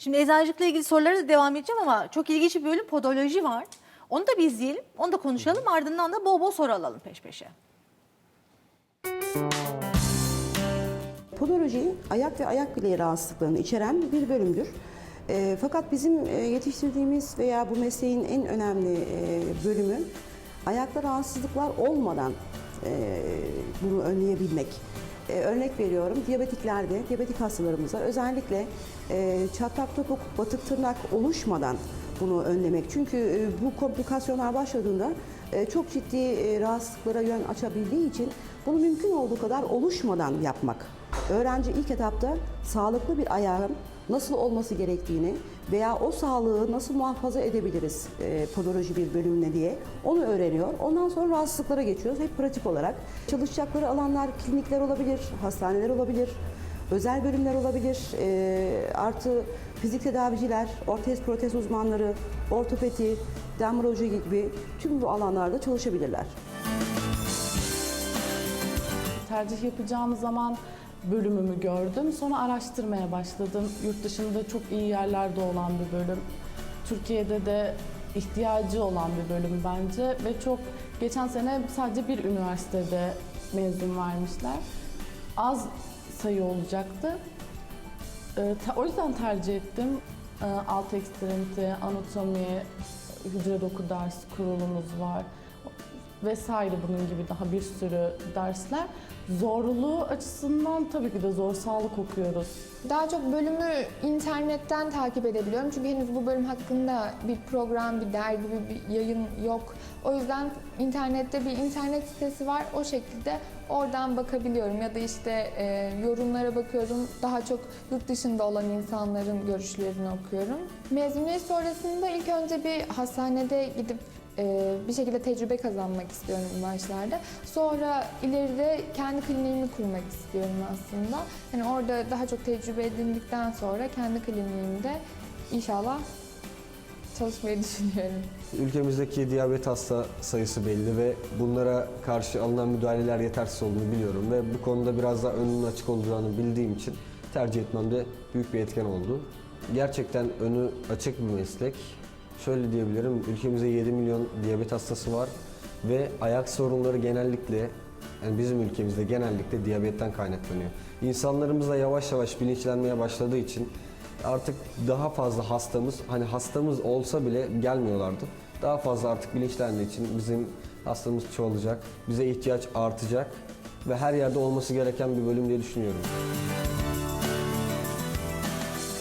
Şimdi eczacılıkla ilgili sorulara da devam edeceğim ama çok ilginç bir bölüm podoloji var. Onu da bir izleyelim, onu da konuşalım. Ardından da bol bol soru alalım peş peşe. Podoloji ayak ve ayak bileği rahatsızlıklarını içeren bir bölümdür. E, fakat bizim e, yetiştirdiğimiz veya bu mesleğin en önemli e, bölümü ayakta rahatsızlıklar olmadan e, bunu önleyebilmek. E, örnek veriyorum diyabetiklerde, diyabetik hastalarımıza özellikle e, çatlak topuk, batık tırnak oluşmadan bunu önlemek. Çünkü e, bu komplikasyonlar başladığında e, çok ciddi rahatsızlıklara yön açabildiği için bunu mümkün olduğu kadar oluşmadan yapmak. Öğrenci ilk etapta sağlıklı bir ayağın nasıl olması gerektiğini veya o sağlığı nasıl muhafaza edebiliriz e, podoloji bir bölümüne diye onu öğreniyor. Ondan sonra rahatsızlıklara geçiyoruz hep pratik olarak. Çalışacakları alanlar klinikler olabilir, hastaneler olabilir, özel bölümler olabilir, e, artı fizik tedaviciler, ortez protez uzmanları, ortopedi, dermatoloji gibi tüm bu alanlarda çalışabilirler. tercih yapacağım zaman bölümümü gördüm. Sonra araştırmaya başladım. Yurt dışında çok iyi yerlerde olan bir bölüm. Türkiye'de de ihtiyacı olan bir bölüm bence ve çok geçen sene sadece bir üniversitede mezun vermişler. Az sayı olacaktı. Ee, o yüzden tercih ettim. Ee, alt ekstremite, anatomi, hücre doku ders kurulumuz var vesaire bunun gibi daha bir sürü dersler. Zorluğu açısından tabii ki de zor sağlık okuyoruz. Daha çok bölümü internetten takip edebiliyorum. Çünkü henüz bu bölüm hakkında bir program, bir dergi, bir, yayın yok. O yüzden internette bir internet sitesi var. O şekilde oradan bakabiliyorum. Ya da işte e, yorumlara bakıyorum. Daha çok yurt dışında olan insanların görüşlerini okuyorum. Mezuniyet sonrasında ilk önce bir hastanede gidip e, bir şekilde tecrübe kazanmak istiyorum başlarda. Sonra ileride kendi kliniğimi kurmak istiyorum aslında. Yani orada daha çok tecrübe edindikten sonra kendi kliniğimde inşallah çalışmayı düşünüyorum. Ülkemizdeki diyabet hasta sayısı belli ve bunlara karşı alınan müdahaleler yetersiz olduğunu biliyorum ve bu konuda biraz daha önünün açık olacağını bildiğim için tercih etmemde büyük bir etken oldu. Gerçekten önü açık bir meslek. Şöyle diyebilirim, ülkemizde 7 milyon diyabet hastası var ve ayak sorunları genellikle yani bizim ülkemizde genellikle diyabetten kaynaklanıyor. İnsanlarımız da yavaş yavaş bilinçlenmeye başladığı için artık daha fazla hastamız, hani hastamız olsa bile gelmiyorlardı. Daha fazla artık bilinçlendiği için bizim hastamız çoğalacak, bize ihtiyaç artacak ve her yerde olması gereken bir bölüm diye düşünüyorum.